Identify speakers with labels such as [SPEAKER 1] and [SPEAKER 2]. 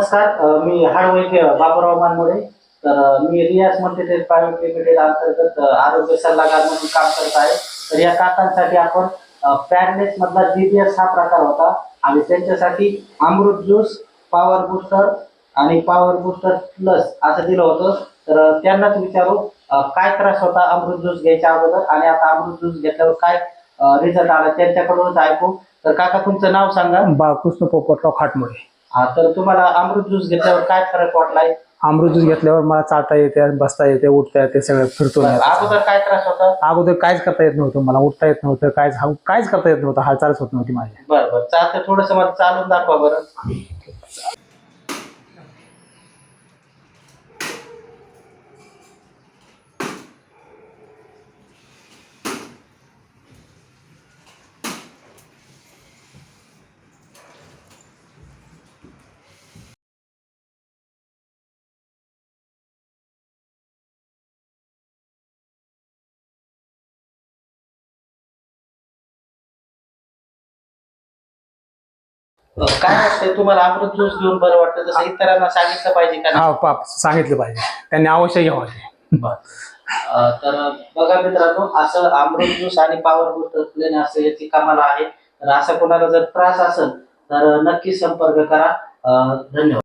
[SPEAKER 1] नमस्कार मी हाडवैद्य बाबूराव मानमोडे तर मी रियास मल्टीटेड private limited अंतर्गत आरोग्य सल्लागार म्हणून काम करत आहे. तर या काकांसाठी आपण पॅरलेस मधला जीबीएस हा प्रकार होता. आणि त्यांच्यासाठी अमृत ज्यूस पॉवर बुस्टर आणि पॉवर बुस्टर प्लस असं दिलं होतं. तर त्यांनाच विचारू काय त्रास होता अमृत ज्यूस घ्यायच्या अगोदर? आणि आता अमृत ज्यूस घेतल्यावर काय रिझल्ट आला? त्यांच्याकडूनच ऐकू. तर काका तुमचं नाव सांगा.
[SPEAKER 2] बाळकृष्ण पोपटराव खाटमोडे
[SPEAKER 1] हा तर तुम्हाला अमृत ज्यूस घेतल्यावर काय फरक वाटलाय?
[SPEAKER 2] अमृत ज्यूस घेतल्यावर मला चालता येते बसता येते उठता येते सगळं फिरतो आता.
[SPEAKER 1] अगोदर काय त्रास होता?
[SPEAKER 2] अगोदर काहीच करता येत नव्हतं मला उठता येत नव्हतं काहीच हा- काहीच करता येत नव्हतं हालचालच होत नव्हती माझी.
[SPEAKER 1] बरं बरं चालतं थोडस मला चालून दाखवा बरं. काय वाटतंय तुम्हाला? अमृत ज्यूस घेऊन बरं वाटतं? जसं इतरांना सांगितलं पाहिजे का नाही?
[SPEAKER 2] हा पाप सांगितलं पाहिजे. त्यांनी अवश्य घ्यावं.
[SPEAKER 1] अं, तर बघा मित्रांनो असं अमृत ज्यूस आणि पॉवर बुस्टर प्लेन असं याची कमाल आहे. तर असं कोणाला जर त्रास असेल तर नक्की संपर्क करा. अं, धन्यवाद.